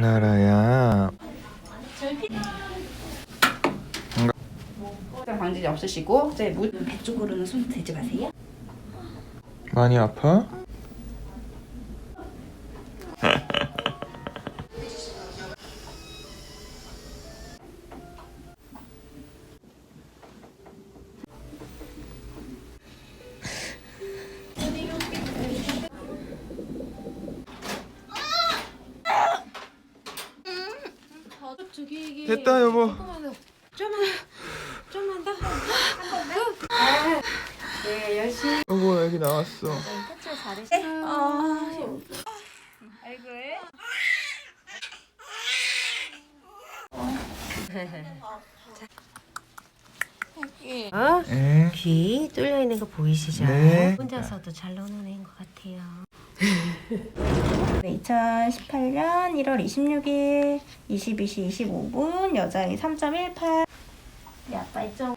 나라야. 방지 없으시고 이제 무배 쪽으로는 손 대지 마세요. 많이 아파? 됐다 여보. 좀만 더. 네 열심히. 여보 여기 나왔어. 탈출 잘했어. 어? 응. 귀 뚫려 있는 거 보이시죠? 네. 혼자서도 잘 노는 애인 것 같아요. 2018년 1월 26일 22시 25분 여자의 3.18 우리 아빠 1점